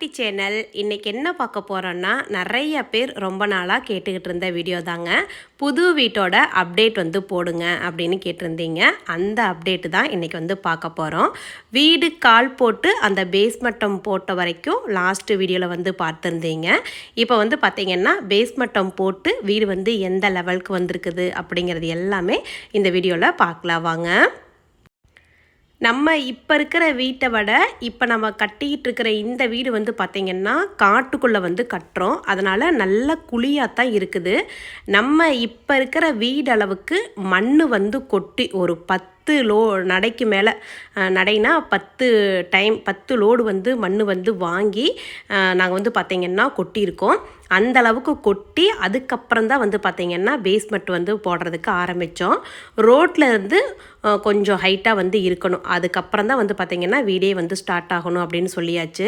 குட்டி சேனல் இன்றைக்கி என்ன பார்க்க போகிறோன்னா நிறைய பேர் ரொம்ப நாளாக கேட்டுக்கிட்டு இருந்த வீடியோ தாங்க. புது வீட்டோட அப்டேட் வந்து போடுங்க அப்படின்னு கேட்டிருந்தீங்க. அந்த அப்டேட்டு தான் இன்றைக்கி வந்து பார்க்க போகிறோம் வீடு கால் போட்டு அந்த பேஸ் மட்டம் போட்ட வரைக்கும் லாஸ்ட் வீடியோவில் வந்து பார்த்துருந்தீங்க. இப்போ வந்து பார்த்தீங்கன்னா பேஸ் மட்டம் போட்டு வீடு வந்து எந்த லெவலுக்கு வந்திருக்குது அப்படிங்கிறது எல்லாமே இந்த வீடியோவில் பார்க்கலாம் வாங்க. நம்ம இப்போ இருக்கிற வீட்டை விட இப்போ நம்ம கட்டிக்கிட்டு இருக்கிற இந்த வீடு வந்து பார்த்திங்கன்னா காட்டுக்குள்ளே வந்து கட்டுறோம். அதனால் நல்ல குழியாக தான் இருக்குது. நம்ம இப்போ இருக்கிற வீடு அளவுக்கு மண் வந்து கொட்டி ஒரு பத்து பத்து லோ நடைக்கு மேலே நடைனா பத்து டைம் பத்து லோடு வந்து மண் வந்து வாங்கி நாங்கள் வந்து பார்த்திங்கன்னா கொட்டியிருக்கோம். அந்த அளவுக்கு கொட்டி அதுக்கப்புறம் தான் வந்து பார்த்திங்கன்னா பேஸ்மெண்ட் வந்து போடுறதுக்கு ஆரம்பித்தோம் ரோட்டில் இருந்து கொஞ்சம் ஹைட்டாக வந்து இருக்கணும். அதுக்கப்புறம் தான் வந்து பார்த்திங்கன்னா வீடே வந்து ஸ்டார்ட் ஆகணும் அப்படின்னு சொல்லியாச்சு.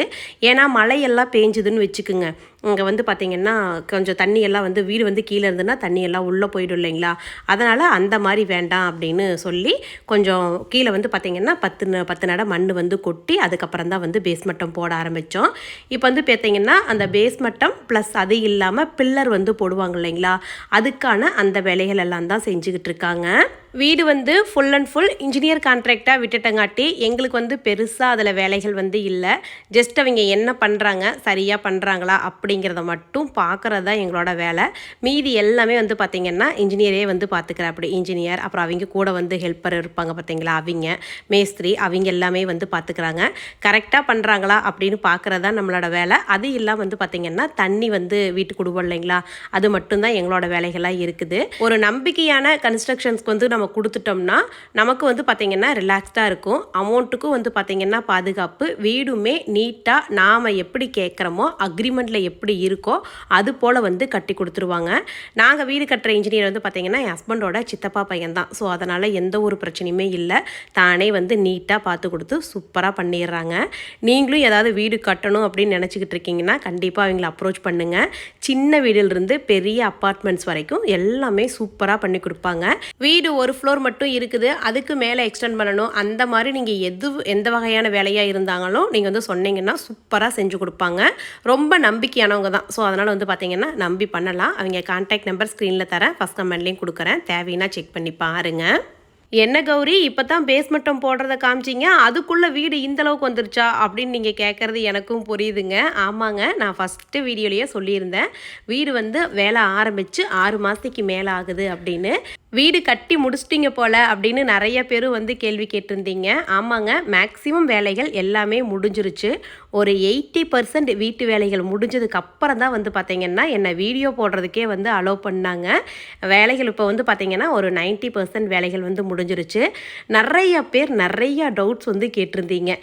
ஏன்னா மழையெல்லாம் பேஞ்சுதுன்னு வச்சுக்குங்க. இங்கே வந்து பார்த்திங்கன்னா கொஞ்சம் தண்ணி எல்லாம் வந்து வீடு வந்து கீழே இருந்துன்னா தண்ணி எல்லாம் உள்ளே போயிடும் இல்லைங்களா? அதனால் அந்த மாதிரி வேண்டாம் அப்படின்னு சொல்லி கொஞ்சம் கீழே வந்து பார்த்திங்கன்னா பத்து ந- பத்து நட மண் வந்து கொட்டி அதுக்கப்புறம் தான் வந்து பேஸ்மட்டம் போட ஆரம்பித்தோம் இப்போ வந்து பார்த்திங்கன்னா அந்த பேஸ்மட்டம் ப்ளஸ் அது இல்லாமல் பில்லர் வந்து போடுவாங்க இல்லைங்களா? அதுக்கான அந்த வேலைகள் எல்லாம் தான் செஞ்சுக்கிட்டு இருக்காங்க. வீடு வந்து ஃபுல் அண்ட் ஃபுல் இன்ஜினியர் கான்ட்ராக்டாக விட்டுட்டங்காட்டி எங்களுக்கு வந்து பெருசாக அதில் வேலைகள் வந்து இல்லை. ஜஸ்ட் அவங்க என்ன பண்ணுறாங்க சரியாக பண்ணுறாங்களா அப்படிங்கிறத மட்டும் பார்க்குறது தான் எங்களோட வேலை. மீதி எல்லாமே வந்து பார்த்திங்கன்னா இன்ஜினியரே வந்து பார்த்துக்கிற அப்படி இன்ஜினியர் அப்புறம் அவங்க கூட வந்து ஹெல்ப்பர் இருப்பாங்க பார்த்தீங்களா அவங்க. மேஸ்திரி அவங்க எல்லாமே வந்து பார்த்துக்கிறாங்க கரெக்டாக பண்ணுறாங்களா அப்படின்னு பார்க்குறது தான் நம்மளோட வேலை. அது இல்லாமல் வந்து பார்த்திங்கன்னா தண்ணி வந்து வீட்டுக்கு விடுவோம் இல்லைங்களா? அது மட்டும்தான் எங்களோட வேலைகளாக இருக்குது. ஒரு நம்பிக்கையான கன்ஸ்ட்ரக்ஷன்ஸ்க்கு வந்து நம்ம கொடுத்துட்டோம்னா நமக்கு வந்து பார்த்திங்கன்னா ரிலாக்ஸ்டாக இருக்கும். அமௌண்ட்டுக்கும் வந்து பார்த்திங்கன்னா பாதுகாப்பு வீடுமே நீட்டாக நாம் எப்படி கேட்குறோமோ அக்ரிமெண்ட்டில் எப்படி இருக்கோ அது போல் வந்து கட்டி கொடுத்துருவாங்க. நாங்கள் வீடு கட்டுற இன்ஜினியர் வந்து பார்த்திங்கன்னா என் ஹஸ்பண்டோட சித்தப்பா பையன் தான் ஸோ அதனால் எந்த ஒரு பிரச்சனையுமே இல்லை. தானே வந்து நீட்டாக பார்த்து கொடுத்து சூப்பராக பண்ணிடுறாங்க. நீங்களும் ஏதாவது வீடு கட்டணும் அப்படின்னு நினச்சிக்கிட்டு இருக்கீங்கன்னா கண்டிப்பாக அவங்கள அப்ரோச் பண்ணுங்கள் சின்ன வீடுலேருந்து பெரிய அப்பார்ட்மெண்ட்ஸ் வரைக்கும் எல்லாமே சூப்பராக பண்ணி கொடுப்பாங்க. வீடு ஒரு ஃப்ளோர் மட்டும் இருக்குது. அதுக்கு மேலே எக்ஸ்டெண்ட் பண்ணணும். அந்த மாதிரி நீங்கள் எது எந்த வகையான வேலையாக இருந்தாங்களும் நீங்கள் வந்து சொன்னீங்கன்னா சூப்பராக செஞ்சு கொடுப்பாங்க. ரொம்ப நம்பிக்கையானவங்க தான். ஸோ அதனால் வந்து பார்த்தீங்கன்னா நம்பி பண்ணலாம். அவங்க கான்டாக்ட் நம்பர் ஸ்க்ரீனில் தரேன். ஃபஸ்ட் கமெண்ட்லேயும் கொடுக்குறேன். தேவைன்னா செக் பண்ணி பாருங்கள் என்ன கௌரி இப்போ தான் பேஸ்மட்டம் போடுறத காமிச்சிங்க. அதுக்குள்ளே வீடு இந்த அளவுக்கு வந்துருச்சா? அப்படின்னு நீங்கள் கேட்குறது எனக்கும் புரியுதுங்க. ஆமாங்க நான் ஃபஸ்ட்டு வீடியோலேயே சொல்லியிருந்தேன். வீடு வந்து வேலை ஆரம்பித்து ஆறு மாதத்துக்கு மேலே ஆகுது அப்படின்னு. வீடு கட்டி முடிச்சிட்டிங்க போல் அப்படின்னு நிறைய பேர் வந்து கேள்வி கேட்டிருந்தீங்க. ஆமாங்க மேக்ஸிமம் வேலைகள் எல்லாமே முடிஞ்சிருச்சு. ஒரு எயிட்டி பர்சன்ட் வீட்டு வேலைகள் முடிஞ்சதுக்கு அப்புறம் தான் வந்து பார்த்திங்கன்னா என்னை வீடியோ போடுறதுக்கே வந்து அலோவ் பண்ணாங்க. வேலைகள் இப்போ வந்து பார்த்திங்கன்னா ஒரு 90% பர்சன்ட் வேலைகள் வந்து முடிஞ்சிருச்சு. நிறைய பேர் நிறைய டவுட்ஸ் வந்து கேட்டிருந்தீங்க.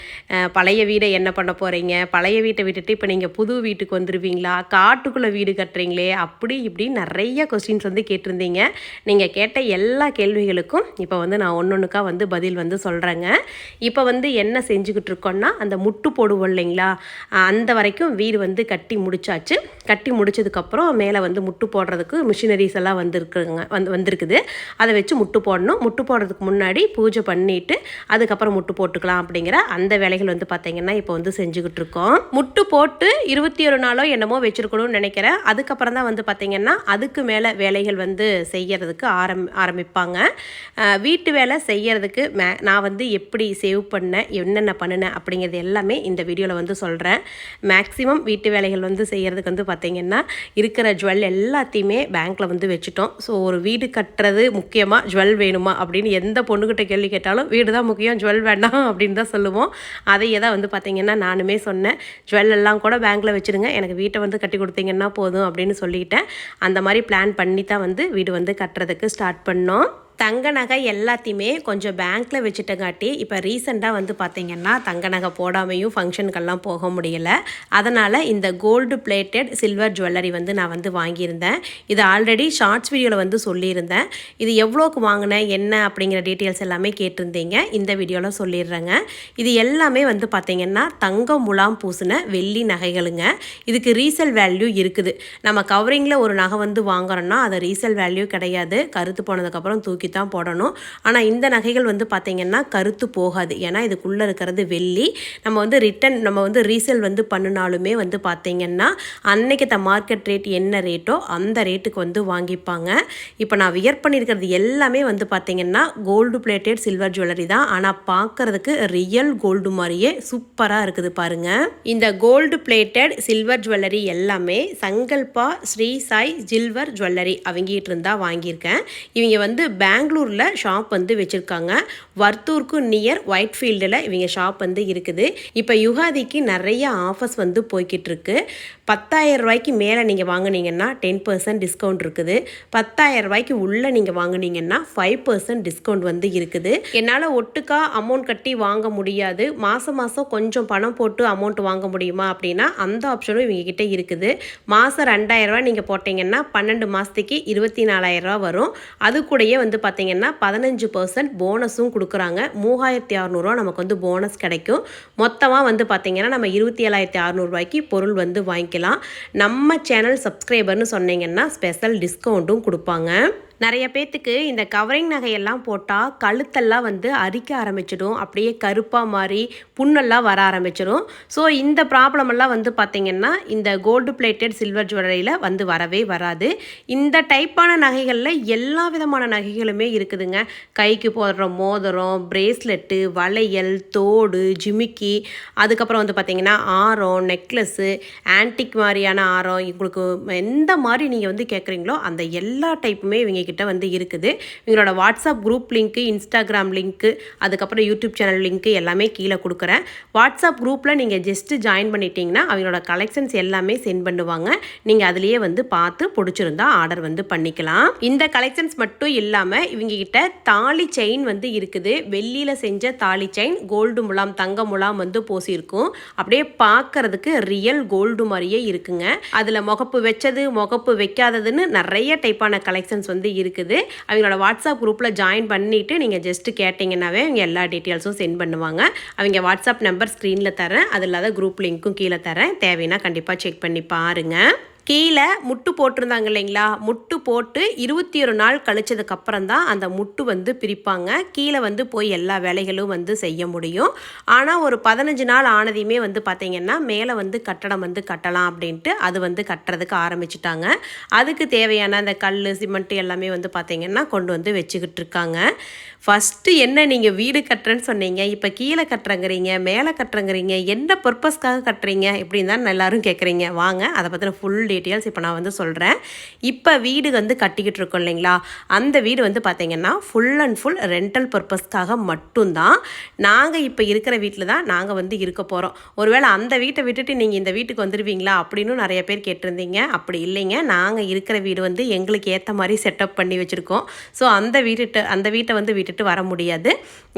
பழைய வீடை என்ன பண்ண போகிறீங்க பழைய வீட்டை விட்டுட்டு இப்போ நீங்கள் புது வீட்டுக்கு வந்துடுவீங்களா காட்டுக்குள்ளே வீடு கட்டுறீங்களே? அப்படி இப்படி நிறைய கொஸ்டின்ஸ் வந்து கேட்டிருந்தீங்க. நீங்கள் கேட்ட எல்லா கேள்விகளுக்கும் இப்போ வந்து நான் ஒன்று வந்து பதில் வந்து சொல்கிறேங்க இப்போ வந்து என்ன செஞ்சுக்கிட்டு இருக்கோன்னா அந்த முட்டு போடுவோம் இல்லைங்களா? அந்த வரைக்கும் வீடு வந்து கட்டி முடிச்சாச்சு. கட்டி முடிச்சதுக்கப்புறம் மேலே வந்து முட்டு போடுறதுக்கு மிஷினரிஸ் எல்லாம் வந்துருக்குங்க வந்து வந்திருக்குது. அதை வச்சு முட்டு போடணும். முட்டு போடுறதுக்கு முன்னாடி பூஜை பண்ணிட்டு அதுக்கப்புறம் முட்டு போட்டுக்கலாம் அப்படிங்கிற அந்த வேலைகள் வந்து பார்த்தீங்கன்னா இப்போ வந்து செஞ்சுக்கிட்டு இருக்கோம். முட்டு போட்டு இருபத்தி ஒரு நாளோ என்னமோ வச்சுருக்கணும்னு நினைக்கிறேன். அதுக்கப்புறம் தான் வந்து பார்த்தீங்கன்னா அதுக்கு மேலே வேலைகள் வந்து செய்யறதுக்கு ஆரம் ஆரம்பிப்பாங்க. வீட்டு வேலை செய்கிறதுக்கு மே நான் வந்து எப்படி சேவ் பண்ணேன் என்னென்ன பண்ணினேன் அப்படிங்கிறது எல்லாமே இந்த வீடியோவில் வந்து சொல்கிறேன் மேக்ஸிமம் வீட்டு வேலைகள் வந்து செய்கிறதுக்கு வந்து பார்த்திங்கன்னா இருக்கிற ஜுவல் எல்லாத்தையுமே பேங்க்கில் வந்து வச்சுட்டோம். ஸோ ஒரு வீடு கட்டுறது முக்கியமாக ஜுவல் வேணுமா அப்படின்னு எந்த பொண்ணுக்கிட்ட கேள்வி கேட்டாலும் வீடு தான் முக்கியம் ஜுவல் வேண்டாம் அப்படின்னு தான் சொல்லுவோம். அதையே தான் வந்து பார்த்திங்கன்னா நானுமே சொன்னேன். ஜுவல் எல்லாம் கூட பேங்க்கில் வச்சுருங்க. எனக்கு வீட்டை வந்து கட்டி கொடுத்தீங்கன்னா போதும் அப்படின்னு சொல்லிட்டேன். அந்த மாதிரி பிளான் பண்ணி தான் வந்து வீடு வந்து கட்டுறதுக்கு ஸ்டார்ட் பண்ணோம். தங்க நகை எல்லாத்தையுமே கொஞ்சம் பேங்க்கில் வச்சுட்டங்காட்டி இப்போ ரீசெண்டாக வந்து பார்த்திங்கன்னா தங்க நகை போடாமையும் ஃபங்க்ஷனுக்கெல்லாம் போக முடியலை. அதனால் இந்த கோல்டு பிளேட்டட் சில்வர் ஜுவல்லரி வந்து நான் வந்து வாங்கியிருந்தேன். இது ஆல்ரெடி ஷார்ட்ஸ் வீடியோவில் வந்து சொல்லியிருந்தேன். இது எவ்வளோக்கு வாங்கினேன் என்ன அப்படிங்கிற டீட்டெயில்ஸ் எல்லாமே கேட்டிருந்தீங்க. இந்த வீடியோவில் சொல்லிடுறேங்க. இது எல்லாமே வந்து பார்த்திங்கன்னா தங்கம் முலாம் பூசின வெள்ளி நகைகளுங்க. இதுக்கு ரீசேல் வேல்யூ இருக்குது. நம்ம கவரிங்கில் ஒரு நகை வந்து வாங்குறோன்னா அது ரீசேல் வேல்யூ கிடையாது. கருத்து போனதுக்கப்புறம் தூக்கி தூக்கி தான் போடணும். ஆனால் இந்த நகைகள் வந்து பார்த்திங்கன்னா கருத்து போகாது. ஏன்னா இதுக்குள்ளே இருக்கிறது வெள்ளி. நம்ம வந்து ரிட்டன் நம்ம வந்து ரீசேல் வந்து பண்ணினாலுமே வந்து பார்த்திங்கன்னா அன்னைக்கு த மார்க்கெட் ரேட் என்ன ரேட்டோ அந்த ரேட்டுக்கு வந்து வாங்கிப்பாங்க. இப்போ நான் வியர் பண்ணியிருக்கிறது எல்லாமே வந்து பார்த்திங்கன்னா கோல்டு பிளேட்டட் சில்வர் ஜுவல்லரி தான். ஆனால் பார்க்கறதுக்கு ரியல் கோல்டு மாதிரியே சூப்பராக இருக்குது பாருங்கள் இந்த கோல்டு பிளேட்டட் சில்வர் ஜுவல்லரி எல்லாமே சங்கல்பா ஸ்ரீ சாய் ஜில்வர் ஜுவல்லரி அவங்கிட்டு இருந்தால் வாங்கியிருக்கேன். இவங்க வந்து பேங்க் பெங்களூரில் ஷாப் வந்து வச்சுருக்காங்க. வர்த்தூருக்கு நியர் ஒயிட் ஃபீல்டில் இவங்க ஷாப் வந்து இருக்குது. இப்போ யுகாதிக்கு நிறைய ஆஃபர்ஸ் வந்து போய்கிட்டு இருக்கு பத்தாயிரம் ரூபாய்க்கு மேலே நீங்கள் வாங்கினீங்கன்னா டென் பர்சன்ட் டிஸ்கவுண்ட் இருக்குது. பத்தாயிரம் ரூபாய்க்கு உள்ளே நீங்கள் வாங்குனீங்கன்னா ஃபைவ் பர்சன்ட் டிஸ்கவுண்ட் வந்து இருக்குது. என்னால் ஒட்டுக்கா அமௌண்ட் கட்டி வாங்க முடியாது. மாதம் மாதம் கொஞ்சம் பணம் போட்டு அமௌண்ட் வாங்க முடியுமா அப்படின்னா அந்த ஆப்ஷனும் இவங்க கிட்டே இருக்குது. மாதம் ரெண்டாயிரம் ரூபா நீங்கள் போட்டிங்கன்னா பன்னெண்டு மாதத்துக்கு இருபத்தி நாலாயிரம் ரூபா வரும். அது கூடயே வந்து பார்த்தீங்கன்னா பதினஞ்சு பர்சன்ட் போனஸும் கொடுக்குறாங்க. மூவாயிரத்தி அறநூறுவா நமக்கு வந்து போனஸ் கிடைக்கும். மொத்தமாக வந்து பார்த்தீங்கன்னா நம்ம இருபத்தி ஏழாயிரத்தி அறநூறுவாய்க்கு பொருள் வந்து வாங்கிக்கலாம். நம்ம சேனல் சப்ஸ்கிரைபர்னு சொன்னீங்கன்னா ஸ்பெஷல் டிஸ்கவுண்ட்டும் கொடுப்பாங்க. நிறைய பேர்த்துக்கு இந்த கவரிங் நகையெல்லாம் போட்டால் கழுத்தெல்லாம் வந்து அரிக்க ஆரம்பிச்சிடும். அப்படியே கருப்பாக மாறி புண்ணெல்லாம் வர ஆரம்பிச்சிடும். ஸோ இந்த ப்ராப்ளமெல்லாம் வந்து பார்த்திங்கன்னா இந்த கோல்டு பிளேட்டட் சில்வர் ஜுவல்லரியில் வந்து வரவே வராது. இந்த டைப்பான நகைகளில் எல்லா விதமான நகைகளுமே இருக்குதுங்க. கைக்கு போடுற மோதிரம் பிரேஸ்லெட்டு வளையல் தோடு ஜிமிக்கி அதுக்கப்புறம் வந்து பார்த்திங்கன்னா ஆரம் நெக்லஸ்ஸு ஆன்டிக் மாதிரியான ஆரம் உங்களுக்கு எந்த மாதிரி நீங்கள் வந்து கேட்குறீங்களோ அந்த எல்லா டைப்புமே இவங்க கிட்ட வந்து இருக்குது. இவங்களோட WhatsApp group link Instagram link அதுக்கப்புறம் யூடியூப் சேனல் லிங்க்கு எல்லாமே கீழே கொடுக்குறேன். வாட்ஸ்அப் குரூப்பில் நீங்கள் ஜஸ்ட்டு ஜாயின் பண்ணிட்டீங்கன்னா அவங்களோட கலெக்ஷன்ஸ் எல்லாமே சென்ட் பண்ணுவாங்க. நீங்கள் அதுலேயே வந்து பார்த்து பிடிச்சிருந்தா ஆர்டர் வந்து பண்ணிக்கலாம். இந்த கலெக்ஷன்ஸ் மட்டும் இல்லாமல் இவங்க கிட்ட தாலி செயின் வந்து இருக்குது. வெள்ளியில் செஞ்ச தாலி செயின் கோல்டு முலாம் தங்க முலாம் வந்து பூசியிருக்கும். அப்படியே பார்க்கறதுக்கு ரியல் கோல்டு மாதிரியே இருக்குங்க. அதில் முகப்பு வச்சது முகப்பு வைக்காததுன்னு நிறைய டைப்பான கலெக்ஷன்ஸ் வந்து இருக்குது. அவங்களோட வாட்ஸ்அப் குரூப்பில் ஜாயின் பண்ணிவிட்டு நீங்கள் ஜஸ்ட்டு கேட்டிங்கன்னாவே அவங்க எல்லா டீட்டெயில்ஸும் சென்ட் பண்ணுவாங்க. அவங்க வாட்ஸ்அப் நம்பர் ஸ்க்ரீனில் தரேன். அது இல்லாத குரூப் லிங்க்கும் கீழே தரேன். தேவைன்னா கண்டிப்பாக செக் பண்ணி பாருங்கள் கீழே முட்டு போட்டிருந்தாங்க இல்லைங்களா? முட்டு போட்டு இருபத்தி ஒரு நாள் கழிச்சதுக்கு அப்புறம் தான் அந்த முட்டு வந்து பிரிப்பாங்க. கீழே வந்து போய் எல்லா வேலைகளும் வந்து செய்ய முடியும். ஆனால் ஒரு பதினஞ்சு நாள் ஆனதையுமே வந்து பார்த்திங்கன்னா மேலே வந்து கட்டடம் வந்து கட்டலாம் அப்படின்ட்டு அது வந்து கட்டுறதுக்கு ஆரம்பிச்சிட்டாங்க. அதுக்கு தேவையான அந்த கல் சிமெண்ட் எல்லாமே வந்து பார்த்திங்கன்னா கொண்டு வந்து வச்சுக்கிட்டு இருக்காங்க. ஃபஸ்ட்டு என்ன நீங்கள் வீடு கட்டுறேன்னு சொன்னீங்க. இப்போ கீழே கட்டுறங்கிறீங்க மேலே கட்டுறங்கிறீங்க என்ன பர்பஸ்க்காக கட்டுறீங்க இப்படின்னு தான் எல்லாரும் கேட்குறீங்க வாங்க அதை பற்றின ஃபுல் டீட்டெயில்ஸ் இப்போ நான் வந்து சொல்கிறேன் இப்போ வீடு வந்து கட்டிக்கிட்டு இருக்கோம் இல்லைங்களா? அந்த வீடு வந்து பார்த்திங்கன்னா ஃபுல் அண்ட் ஃபுல் ரெண்டல் பர்பஸ்க்காக மட்டும்தான். நாங்கள் இப்போ இருக்கிற வீட்டில் தான் நாங்கள் வந்து இருக்க போகிறோம் ஒருவேளை அந்த வீட்டை விட்டுட்டு நீங்கள் இந்த வீட்டுக்கு வந்துடுவீங்களா அப்படின்னு நிறைய பேர் கேட்டிருந்தீங்க. அப்படி இல்லைங்க. நாங்கள் இருக்கிற வீடு வந்து எங்களுக்கு ஏற்ற மாதிரி செட்டப் பண்ணி வச்சுருக்கோம். ஸோ அந்த வீட்டு அந்த வீட்டை வந்து விட்டுட்டு வர முடியாது.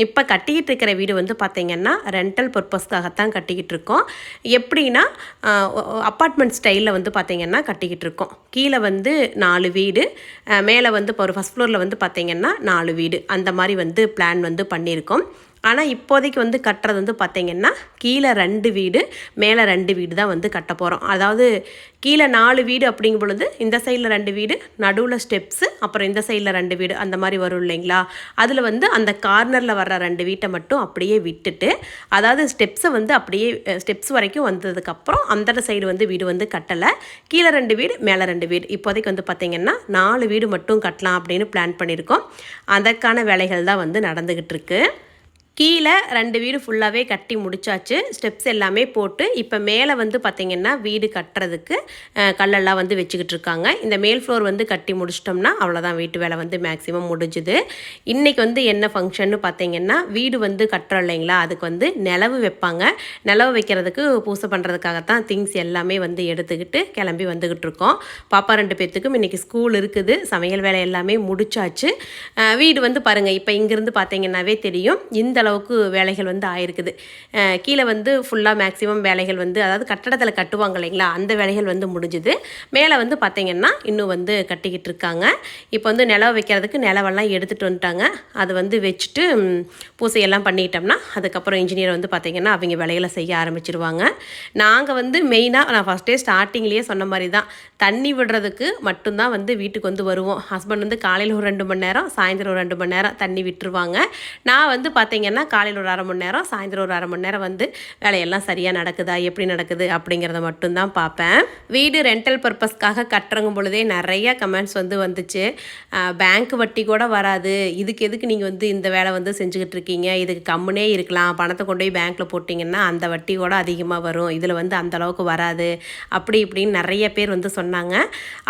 இப்போ கட்டிக்கிட்டு இருக்கிற வீடு வந்து பார்த்திங்கன்னா ரெண்டல் பர்பஸ்க்காகத்தான் கட்டிக்கிட்டு இருக்கோம். எப்படின்னா அப்பார்ட்மெண்ட் ஸ்டைலில் வந்து பார்த்திங்கன்னா கட்டிக்கிட்டு இருக்கோம். கீழே வந்து நாலு வீடு மேலே வந்து இப்போ ஒரு ஃபஸ்ட் ஃப்ளோரில் வந்து பார்த்திங்கன்னா நாலு வீடு. அந்த மாதிரி வந்து பிளான் வந்து பண்ணியிருக்கோம். ஆனால் இப்போதைக்கு வந்து கட்டுறது வந்து பார்த்திங்கன்னா கீழே ரெண்டு வீடு மேலே ரெண்டு வீடு தான் வந்து கட்ட போகிறோம் அதாவது கீழே நாலு வீடு அப்படிங்கும் பொழுது இந்த சைடில் ரெண்டு வீடு நடுவில் ஸ்டெப்ஸு அப்புறம் இந்த சைடில் ரெண்டு வீடு அந்த மாதிரி வரும் இல்லைங்களா? அதில் வந்து அந்த கார்னரில் வர்ற ரெண்டு வீட்டை மட்டும் அப்படியே விட்டுட்டு அதாவது ஸ்டெப்ஸை வந்து அப்படியே ஸ்டெப்ஸ் வரைக்கும் வந்ததுக்கப்புறம் அந்த சைடு வந்து வீடு வந்து கட்டலை. கீழே ரெண்டு வீடு மேலே ரெண்டு வீடு. இப்போதைக்கு வந்து பார்த்திங்கன்னா நாலு வீடு மட்டும் கட்டலாம் அப்படின்னு பிளான் பண்ணியிருக்கோம் அதற்கான வேலைகள் தான் வந்து நடந்துக்கிட்டு இருக்குது கீழே ரெண்டு வீடு ஃபுல்லாகவே கட்டி முடிச்சாச்சு. ஸ்டெப்ஸ் எல்லாமே போட்டு இப்போ மேலே வந்து பார்த்திங்கன்னா வீடு கட்டுறதுக்கு கல்லெல்லாம் வந்து வச்சுக்கிட்டு இருக்காங்க. இந்த மேல் ஃப்ளோர் வந்து கட்டி முடிச்சிட்டோம்னா அவ்வளோதான் வீட்டு வேலை வந்து மேக்ஸிமம் முடிஞ்சுது. இன்றைக்கி வந்து என்ன ஃபங்க்ஷன்னு பார்த்திங்கன்னா வீடு வந்து கட்டுறோம் இல்லைங்களா? அதுக்கு வந்து நிலவு வைப்பாங்க. நிலவு வைக்கிறதுக்கு பூசை பண்ணுறதுக்காகத்தான் திங்ஸ் எல்லாமே வந்து எடுத்துக்கிட்டு கிளம்பி வந்துக்கிட்டு இருக்கோம். பாப்பா ரெண்டு பேர்த்துக்கும் இன்றைக்கி ஸ்கூல் இருக்குது. சமையல் வேலை எல்லாமே முடிச்சாச்சு. வீடு வந்து பாருங்கள் இப்போ இங்கேருந்து பார்த்திங்கன்னாவே தெரியும். இந்த அளவுக்கு வேலைகள் வந்து ஆயிருக்குது. கீழே வந்து ஃபுல்லாக மேக்ஸிமம் வேலைகள் வந்து அதாவது கட்டடத்தில் கட்டுவாங்க இல்லைங்களா? அந்த வேலைகள் வந்து முடிஞ்சுது. மேலே வந்து பார்த்திங்கன்னா இன்னும் வந்து கட்டிக்கிட்டு இருக்காங்க. இப்போ வந்து நிலவு வைக்கிறதுக்கு நிலவெல்லாம் எடுத்துகிட்டு வந்துட்டாங்க. அது வந்து வச்சுட்டு பூசையெல்லாம் பண்ணிட்டோம்னா அதுக்கப்புறம் இன்ஜினியர் வந்து பார்த்திங்கன்னா அவங்க வேலைகளை செய்ய ஆரம்பிச்சிருவாங்க. நாங்கள் வந்து மெயினாக நான் ஃபஸ்ட்டே ஸ்டார்டிங்லேயே சொன்ன மாதிரி தான் தண்ணி விடுறதுக்கு மட்டும்தான் வந்து வீட்டுக்கு வந்து வருவோம். ஹஸ்பண்ட் வந்து காலையில் ஒரு ரெண்டு மணி நேரம் சாயந்தரம் ஒரு ரெண்டு மணி நேரம் தண்ணி விட்டுருவாங்க. நான் வந்து பார்த்திங்கன்னா காலையில் ஒரு அரை மணி நேரம் சாயந்தரம் ஒரு அரை மணி நேரம் வந்து வேலையெல்லாம் சரியாக நடக்குதா எப்படி நடக்குது அப்படிங்கிறத மட்டும்தான் பார்ப்பேன். வீடு ரெண்டல் பர்பஸ்க்காக கட்டுறங்கும் பொழுதே நிறைய கமெண்ட்ஸ் வந்து வந்துச்சு. பேங்க் வட்டி கூட வராது. இதுக்கு எதுக்கு நீங்கள் வந்து இந்த வேலை வந்து செஞ்சுக்கிட்டு இருக்கீங்க? இதுக்கு கம்முனே இருக்கலாம். பணத்தை கொண்டு போய் பேங்க்கில் போட்டிங்கன்னா அந்த வட்டி கூட அதிகமாக வரும். இதில் வந்து அந்த அளவுக்கு வராது. அப்படி இப்படின்னு நிறைய பேர் வந்து சொன்னாங்க.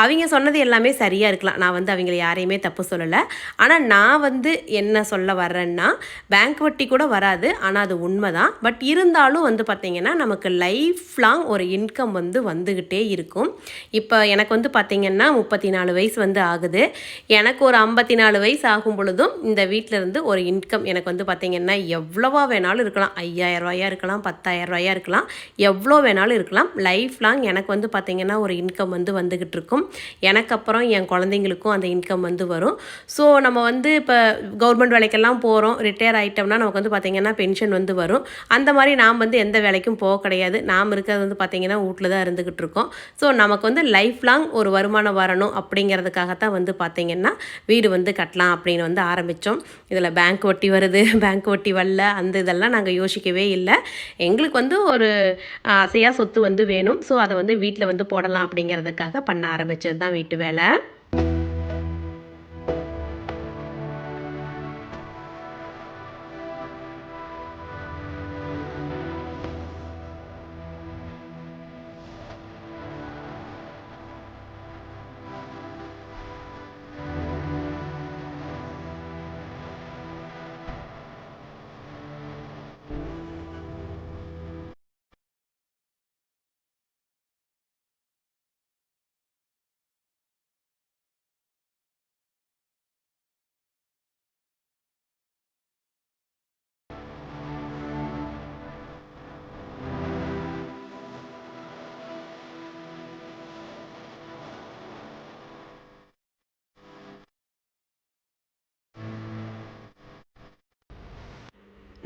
அவங்க சொன்னது எல்லாமே சரியாக இருக்கலாம். நான் வந்து அவங்கள யாரையுமே தப்பு சொல்லலை. ஆனால் நான் வந்து என்ன சொல்ல வர்றேன்னா பேங்க் வட்டி கூட வராது ஆனால் அது உண்மை தான் பட் இருந்தாலும் வந்து பார்த்திங்கன்னா நமக்கு லைஃப் லாங் ஒரு இன்கம் வந்து வந்துக்கிட்டே இருக்கும். இப்போ எனக்கு வந்து பார்த்திங்கன்னா முப்பத்தி நாலு வயசு வந்து ஆகுது. எனக்கு ஒரு ஐம்பத்தி நாலு வயசு ஆகும் பொழுதும் இந்த வீட்டில் இருந்து ஒரு இன்கம் எனக்கு வந்து பார்த்திங்கன்னா எவ்வளவா வேணாலும் இருக்கலாம். ஐயாயிரம் இருக்கலாம் பத்தாயிரம் இருக்கலாம் எவ்வளோ வேணாலும் இருக்கலாம். லைஃப் லாங் எனக்கு வந்து பார்த்திங்கன்னா ஒரு இன்கம் வந்து வந்துக்கிட்டு இருக்கும். எனக்கு அப்புறம் என் குழந்தைங்களுக்கும் அந்த இன்கம் வந்து வரும். ஸோ நம்ம வந்து இப்போ கவர்மெண்ட் வேலைக்கெல்லாம் போகிறோம் ரிட்டையர் ஆகிட்டோம்னா நமக்கு வந்து பார்த்திங்கன்னா பென்ஷன் வந்து வரும். அந்த மாதிரி நாம் வந்து எந்த வேலைக்கும் போக கிடையாது. நாம் இருக்கிறது வந்து பார்த்திங்கன்னா வீட்டில் தான் இருந்துக்கிட்டு இருக்கோம். ஸோ நமக்கு வந்து லைஃப் லாங் ஒரு வருமானம் வரணும் அப்படிங்கிறதுக்காகத்தான் வந்து பார்த்திங்கன்னா வீடு வந்து கட்டலாம் அப்படின்னு வந்து ஆரம்பித்தோம் இதில் பேங்க் வட்டி வருது. பேங்க் வட்டி வரல. அந்த இதெல்லாம் நாங்கள் யோசிக்கவே இல்லை. எங்களுக்கு வந்து ஒரு ஆசையாக சொத்து வந்து வேணும். ஸோ அதை வந்து வீட்டில் வந்து போடலாம் அப்படிங்கிறதுக்காக பண்ண ஆரம்பித்தது தான் வீட்டு வேலை.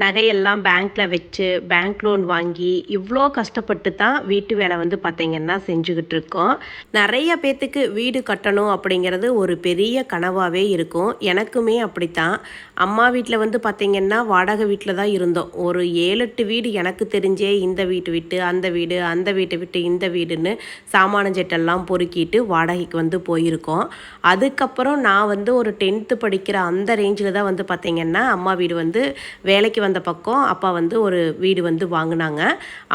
நகையெல்லாம் பேங்க்கில் வச்சு பேங்க் லோன் வாங்கி இவ்வளோ கஷ்டப்பட்டு தான் வீட்டு வேலை வந்து பார்த்திங்கன்னா செஞ்சுக்கிட்டு இருக்கோம் நிறைய பேர்த்துக்கு வீடு கட்டணும் அப்படிங்கிறது ஒரு பெரிய கனவாகவே இருக்கும். எனக்குமே அப்படித்தான். அம்மா வீட்டில் வந்து பார்த்திங்கன்னா வாடகை வீட்டில் தான் இருந்தோம். ஒரு ஏழு எட்டு வீடு எனக்கு தெரிஞ்சே இந்த வீட்டு விட்டு அந்த வீடு அந்த வீட்டை விட்டு இந்த வீடுன்னு சாமான ஜெட்டெல்லாம் பொறுக்கிட்டு வாடகைக்கு வந்து போயிருக்கோம். அதுக்கப்புறம் நான் வந்து ஒரு டென்த்து படிக்கிற அந்த ரேஞ்சில் தான் வந்து பார்த்திங்கன்னா அம்மா வீடு வந்து வேலைக்கு வந்த பக்கம் அப்பா வந்து ஒரு வீடு வந்து வாங்கினாங்க.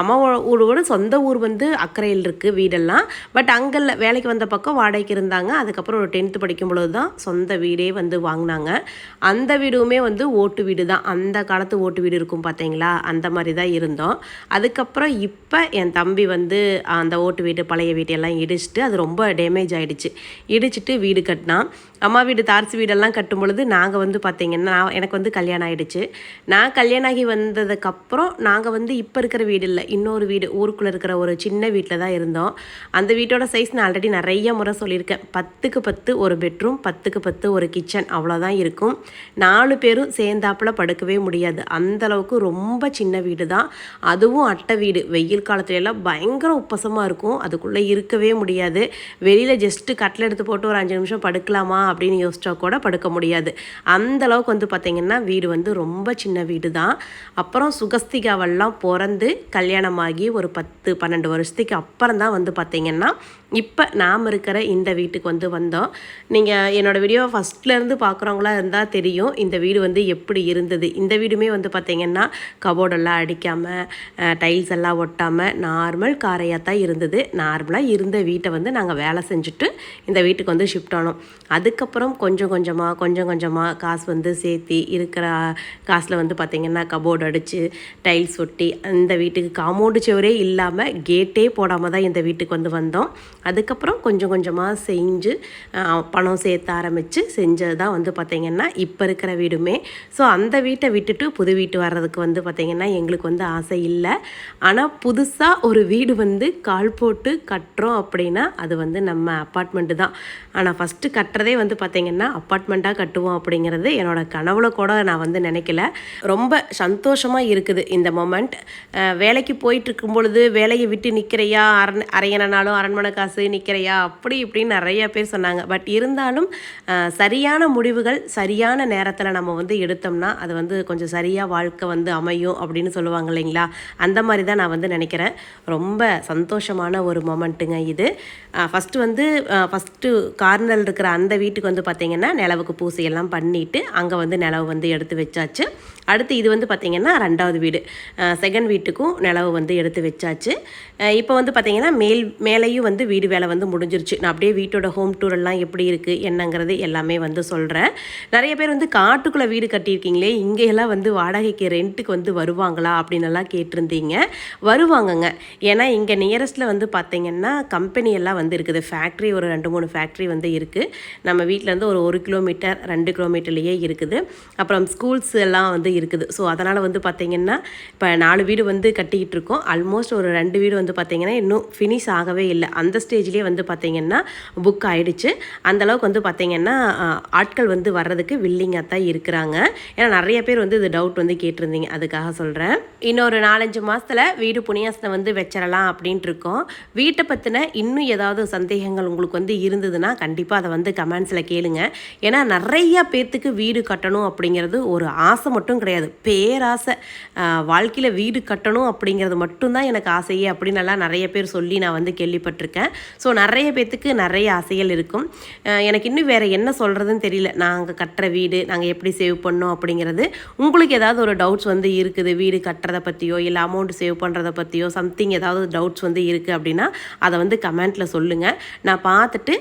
அம்மா ஊரோட சொந்த ஊர் வந்து அக்கறையில் இருக்குது வீடெல்லாம். பட் அங்கே வேலைக்கு வந்த பக்கம் வாடகைக்கு இருந்தாங்க. அதுக்கப்புறம் ஒரு டென்த்து படிக்கும் பொழுது தான் சொந்த வீடே வந்து வாங்கினாங்க. அந்த வீடுமே வந்து ஓட்டு வீடு தான். அந்த காலத்து ஓட்டு வீடு இருக்கும் பார்த்தீங்களா அந்த மாதிரி தான் இருந்தோம். அதுக்கப்புறம் இப்போ என் தம்பி வந்து அந்த ஓட்டு வீடு பழைய வீட்டையெல்லாம் இடிச்சிட்டு அது ரொம்ப டேமேஜ் ஆகிடுச்சு இடிச்சிட்டு வீடு கட்டினான். அம்மா வீடு தார்சி வீடெல்லாம் கட்டும் பொழுது நாங்கள் வந்து பார்த்தீங்கன்னா நான் எனக்கு வந்து கல்யாணம் ஆகிடுச்சு நான் கல்யாணம் ஆகி வந்ததுக்கப்புறம் நாங்கள் வந்து இப்போ இருக்கிற வீடு இல்லை இன்னொரு வீடு ஊருக்குள்ளே இருக்கிற ஒரு சின்ன வீட்டில் தான் இருந்தோம். அந்த வீட்டோட சைஸ் நான் ஆல்ரெடி நிறைய முறை சொல்லியிருக்கேன். பத்துக்கு பத்து ஒரு பெட்ரூம் பத்துக்கு பத்து ஒரு கிச்சன் அவ்வளோதான் இருக்கும். நாலு பேரும் சேர்ந்தாப்புல படுக்கவே முடியாது. அந்தளவுக்கு ரொம்ப சின்ன வீடு தான். அதுவும் அட்டை வீடு. வெயில் காலத்துல எல்லாம் பயங்கர உப்பசமாக இருக்கும். அதுக்குள்ளே இருக்கவே முடியாது. வெளியில் ஜஸ்ட்டு கட்டில் எடுத்து போட்டு ஒரு அஞ்சு நிமிஷம் படுக்கலாமா அப்படின்னு யோசிச்சா கூட படுக்க முடியாது. அந்த அளவுக்கு வந்து பார்த்திங்கன்னா வீடு வந்து ரொம்ப சின்ன வீடு தான் அப்புறம் சுகஸ்திகாவெல்லாம் பிறந்து கல்யாணமாகி ஒரு பத்து பன்னெண்டு வருஷத்துக்கு அப்புறம் தான் வந்து பார்த்திங்கன்னா இப்போ நாம் இருக்கிற இந்த வீட்டுக்கு வந்து வந்தோம். நீங்கள் என்னோடய வீடியோ ஃபஸ்ட்லேருந்து பார்க்குறவங்களா இருந்தால் தெரியும் இந்த வீடு வந்து எப்படி இருந்தது. இந்த வீடுமே வந்து பார்த்திங்கன்னா கபோர்டெல்லாம் அடிக்காமல் டைல்ஸ் எல்லாம் ஒட்டாமல் நார்மல் காரையாக தான் இருந்தது. நார்மலாக இருந்த வீட்டை வந்து நாங்கள் வேலை செஞ்சுட்டு இந்த வீட்டுக்கு வந்து ஷிஃப்ட் ஆனோம். அதுக்கப்புறம் கொஞ்சம் கொஞ்சமாக கொஞ்சம் கொஞ்சமாக காசு வந்து சேர்த்தி இருக்கிற காசில் வந்து பார்த்திங்கன்னா கபோர்டு அடித்து டைல்ஸ் ஒட்டி அந்த வீட்டுக்கு காம்பவுண்டு சுவரே இல்லாமல் கேட்டே போடாமல் தான் இந்த வீட்டுக்கு வந்து வந்தோம். அதுக்கப்புறம் கொஞ்சம் கொஞ்சமாக செஞ்சு பணம் சேர்த்த ஆரம்பித்து செஞ்சது தான் வந்து பார்த்திங்கன்னா இப்போ இருக்கிற வீடுமே. ஸோ அந்த வீட்டை விட்டுட்டு புது வீட்டு வர்றதுக்கு வந்து பார்த்திங்கன்னா எங்களுக்கு வந்து ஆசை இல்லை. ஆனால் புதுசாக ஒரு வீடு வந்து கால் போட்டு கட்டுறோம் அப்படின்னா அது வந்து நம்ம அப்பார்ட்மெண்ட்டு தான். ஆனால் ஃபஸ்ட்டு கட்டுறதே வந்து பார்த்திங்கன்னா அப்பார்ட்மெண்ட்டாக கட்டுவோம் அப்படிங்கிறது என்னோட கனவுல கூட நான் வந்து நினைக்கல. ரொம்ப சந்தோஷமாக இருக்குது இந்த மொமெண்ட். வேலைக்கு போயிட்டு இருக்கும் பொழுது வேலையை விட்டு நிற்கிறையா அரண் அரையணனாலும் அரண்மனை காசு நிற்கிறையா அப்படி இப்படின்னு நிறைய பேர் சொன்னாங்க. பட் இருந்தாலும் சரியான முடிவுகள் சரியான நேரத்தில் நம்ம வந்து எடுத்தோம்னா அது வந்து கொஞ்சம் சரியாக வாழ்க்கை வந்து அமையும் அப்படின்னு சொல்லுவாங்க இல்லைங்களா? அந்த மாதிரி தான் நான் வந்து நினைக்கிறேன். ரொம்ப சந்தோஷமான ஒரு மொமெண்ட்டுங்க இது. ஃபஸ்ட்டு வந்து ஃபஸ்ட்டு கார்னல் இருக்கிற அந்த வீட்டுக்கு வந்து பார்த்திங்கன்னா நிலவுக்கு பூசையெல்லாம் பண்ணிவிட்டு அங்கே வந்து நிலவு வந்து எடுத்து வச்சாச்சு. அடுத்து இது வந்து பார்த்திங்கன்னா ரெண்டாவது வீடு. செகண்ட் வீட்டுக்கும் நிலவு வந்து எடுத்து வச்சாச்சு. இப்போ வந்து பார்த்திங்கன்னா மேல் மேலேயும் வந்து வீடு வீடு வேலை வந்து முடிஞ்சிருச்சு. நான் அப்படியே வீட்டோட ஹோம் டூர் எல்லாம் எப்படி இருக்குது என்னங்கிறது எல்லாமே வந்து சொல்கிறேன் நிறைய பேர் வந்து காட்டுக்குள்ளே வீடு கட்டியிருக்கீங்களே இங்கேயெல்லாம் வந்து வாடகைக்கு ரெண்ட்டுக்கு வந்து வருவாங்களா அப்படின்னு எல்லாம் கேட்டிருந்தீங்க. வருவாங்கங்க. ஏன்னா இங்கே நியரஸ்ட்டில் வந்து பார்த்திங்கன்னா கம்பெனி எல்லாம் வந்து இருக்குது. ஃபேக்ட்ரி ஒரு ரெண்டு மூணு ஃபேக்ட்ரி வந்து இருக்குது நம்ம வீட்டிலேருந்து ஒரு ஒரு கிலோமீட்டர் ரெண்டு கிலோமீட்டர்லேயே இருக்குது. அப்புறம் ஸ்கூல்ஸ் எல்லாம் வந்து இருக்குது. ஸோ அதனால் வந்து பார்த்திங்கன்னா இப்போ நாலு வீடு வந்து கட்டிக்கிட்டு இருக்கோம். ஆல்மோஸ்ட் ஒரு ரெண்டு வீடு வந்து பார்த்திங்கன்னா இன்னும் ஃபினிஷ் ஆகவே இல்லை. அந்த ஸ்டேஜ்லேயே வந்து பார்த்திங்கன்னா புக் ஆகிடுச்சு அந்த அளவுக்கு வந்து பார்த்திங்கன்னா ஆட்கள் வந்து வர்றதுக்கு வில்லிங்காக தான் இருக்கிறாங்க. ஏன்னா நிறைய பேர் வந்து இது டவுட் வந்து கேட்டிருந்தீங்க. அதுக்காக சொல்கிறேன் இன்னொரு நாலஞ்சு மாதத்தில் வீடு புனியாசனை வந்து வச்சிடலாம் அப்படின்ட்டு இருக்கோம். வீட்டை பற்றின இன்னும் ஏதாவது சந்தேகங்கள் உங்களுக்கு வந்து இருந்ததுன்னா கண்டிப்பாக அதை வந்து கமெண்ட்ஸில் கேளுங்க. ஏன்னா நிறைய பேர்த்துக்கு வீடு கட்டணும் அப்படிங்கிறது ஒரு ஆசை மட்டும் கிடையாது. பேராசை. வாழ்க்கையில் வீடு கட்டணும் அப்படிங்கிறது மட்டும்தான் எனக்கு ஆசையே அப்படின்னு எல்லாம் நிறைய பேர் சொல்லி நான் வந்து கேள்விப்பட்டிருக்கேன். ஸோ நிறைய பேர்த்துக்கு நிறைய ஆசைகள் இருக்கும். எனக்கு இன்னும் வேறு என்ன சொல்கிறதுன்னு தெரியல. நாங்கள் கட்டுற வீடு நாங்கள் எப்படி சேவ் பண்ணோம் அப்படிங்கிறது. உங்களுக்கு ஏதாவது ஒரு டவுட்ஸ் வந்து இருக்குது? வீடு கட்டுறதை பற்றியோ இல்லை அமௌண்ட் சேவ் பண்ணுறதை பற்றியோ சம்திங் ஏதாவது டவுட்ஸ் வந்து இருக்குது அப்படின்னா அதை வந்து கமெண்ட்டில் சொல்லுங்கள் நான் பார்த்துட்டு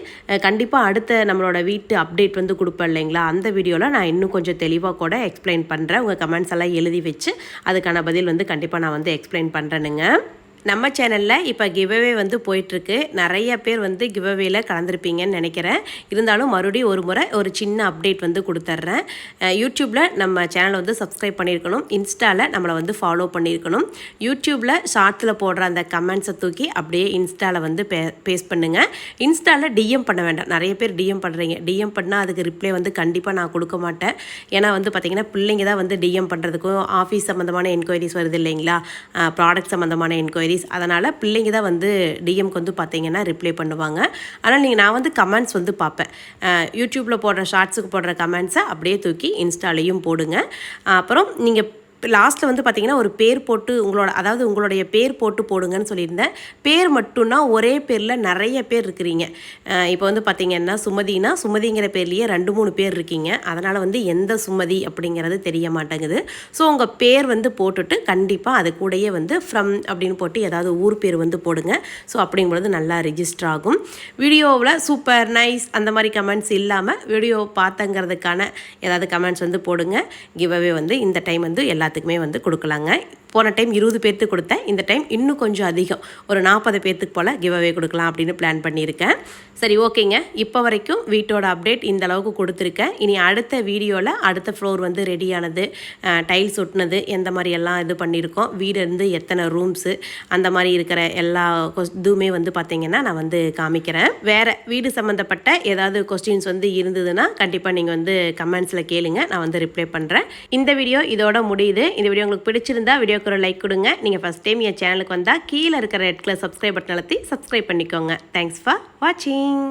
கண்டிப்பாக அடுத்த நம்மளோட வீட்டு அப்டேட் வந்து கொடுப்பேன் இல்லைங்களா? அந்த வீடியோவில் நான் இன்னும் கொஞ்சம் தெளிவாக கூட எக்ஸ்பிளைன் பண்ணுறேன் உங்கள் கமெண்ட்ஸ் எல்லாம் எழுதி வச்சு அதுக்கான பதில் வந்து கண்டிப்பாக நான் வந்து எக்ஸ்பிளைன் பண்ணுறேனுங்க நம்ம சேனலில் இப்போ கிவ்அவே வந்து போயிட்டுருக்கு. நிறைய பேர் வந்து கிவ்அவேல கலந்துருப்பீங்கன்னு நினைக்கிறேன். இருந்தாலும் மறுபடியும் ஒரு முறை ஒரு சின்ன அப்டேட் வந்து கொடுத்துட்றேன் யூடியூப்பில் நம்ம சேனலை வந்து சப்ஸ்கிரைப் பண்ணியிருக்கணும். இன்ஸ்டாவில் நம்மளை வந்து ஃபாலோ பண்ணியிருக்கணும். யூடியூப்பில் ஷார்ட்ஸில் போடுற அந்த கமெண்ட்ஸை தூக்கி அப்படியே இன்ஸ்டாவில் வந்து பே பேஸ்ட் பண்ணுங்கள் இன்ஸ்டாவில் டிஎம் பண்ண வேண்டாம். நிறைய பேர் டிஎம் பண்ணுறீங்க டிஎம் பண்ணால் அதுக்கு ரிப்ளை வந்து கண்டிப்பாக நான் கொடுக்க மாட்டேன். ஏன்னா வந்து பார்த்திங்கன்னா பிள்ளைங்க தான் வந்து டிஎம் பண்ணுறதுக்கும் ஆஃபீஸ் சம்மந்தமான என்கொயரிஸ் வருது இல்லைங்களா? ப்ராடக்ட் சம்மந்தமான என்கொயரி குவரிஸ் அதனால் பிள்ளைங்க தான் வந்து டிஎம்க்கு வந்து பார்த்தீங்கன்னா ரிப்ளை பண்ணுவாங்க. ஆனால் நீங்கள் நான் வந்து கமெண்ட்ஸ் வந்து பார்ப்பேன். யூடியூப்பில் போடுற ஷார்ட்ஸுக்கு போடுற கமெண்ட்ஸை அப்படியே தூக்கி இன்ஸ்டாலையும் போடுங்க. அப்புறம் நீங்கள் லாஸ்ட்டில் வந்து பார்த்தீங்கன்னா ஒரு பேர் போட்டு உங்களோட அதாவது உங்களுடைய பேர் போட்டு போடுங்கன்னு சொல்லியிருந்தேன். பேர் மட்டும்னா ஒரே பேரில் நிறைய பேர் இருக்கிறீங்க. இப்போ வந்து பார்த்திங்கன்னா சுமதினா சுமதிங்கிற பேர்லேயே ரெண்டு மூணு பேர் இருக்கீங்க. அதனால் வந்து எந்த சுமதி அப்படிங்கிறது தெரிய மாட்டேங்குது. ஸோ உங்கள் பேர் வந்து போட்டுட்டு கண்டிப்பாக அது கூடயே வந்து ஃப்ரம் அப்படின்னு போட்டு ஏதாவது ஊர் பேர் வந்து போடுங்க. ஸோ அப்படிங்கும்பொழுது நல்லா ரிஜிஸ்டர் ஆகும். வீடியோவில் சூப்பர் நைஸ் அந்த மாதிரி கமெண்ட்ஸ் இல்லாமல் வீடியோ பார்த்தங்கிறதுக்கான ஏதாவது கமெண்ட்ஸ் வந்து போடுங்க. கிவ்அவே வந்து இந்த டைம் வந்து எல்லாத்துக்குமே வந்து கொடுக்கலாங்க. போன டைம் இருபது பேர்த்துக்கு கொடுத்தேன். இந்த டைம் இன்னும் கொஞ்சம் அதிகம். ஒரு நாற்பது பேர்த்துக்கு போல் கிவ்அவே கொடுக்கலாம் அப்படின்னு பிளான் பண்ணியிருக்கேன். சரி ஓகேங்க. இப்போ வரைக்கும் வீட்டோட அப்டேட் இந்த அளவுக்கு கொடுத்துருக்கேன். இனி அடுத்த வீடியோவில் அடுத்த ஃப்ளோர் வந்து ரெடியானது டைல்ஸ் ஒட்டினது எந்த மாதிரி எல்லாம் இது பண்ணியிருக்கோம். வீடு இருந்து எத்தனை ரூம்ஸு அந்த மாதிரி இருக்கிற எல்லா கொஸ்- இதுவுமே வந்து பார்த்திங்கன்னா நான் வந்து காமிக்கிறேன். வேறு வீடு சம்மந்தப்பட்ட ஏதாவது கொஸ்டின்ஸ் வந்து இருந்ததுன்னா கண்டிப்பாக நீங்கள் வந்து கமெண்ட்ஸில் கேளுங்க. நான் வந்து ரிப்ளை பண்ணுறேன் இந்த வீடியோ இதோட முடியுது. இந்த வீடியோ உங்களுக்கு பிடிச்சிருந்தா வீடியோ வீடியோக்கு ஒரு லைக் கொடுங்க. நீங்கள் ஃபஸ்ட் டைம் என் சேனலுக்கு வந்தால் கீழே இருக்கிற ரெட் கலர் சப்ஸ்கிரைப் பட்டன் அழுத்தி சப்ஸ்கிரைப் பண்ணிக்கோங்க. தேங்க்ஸ் ஃபார் வாட்சிங்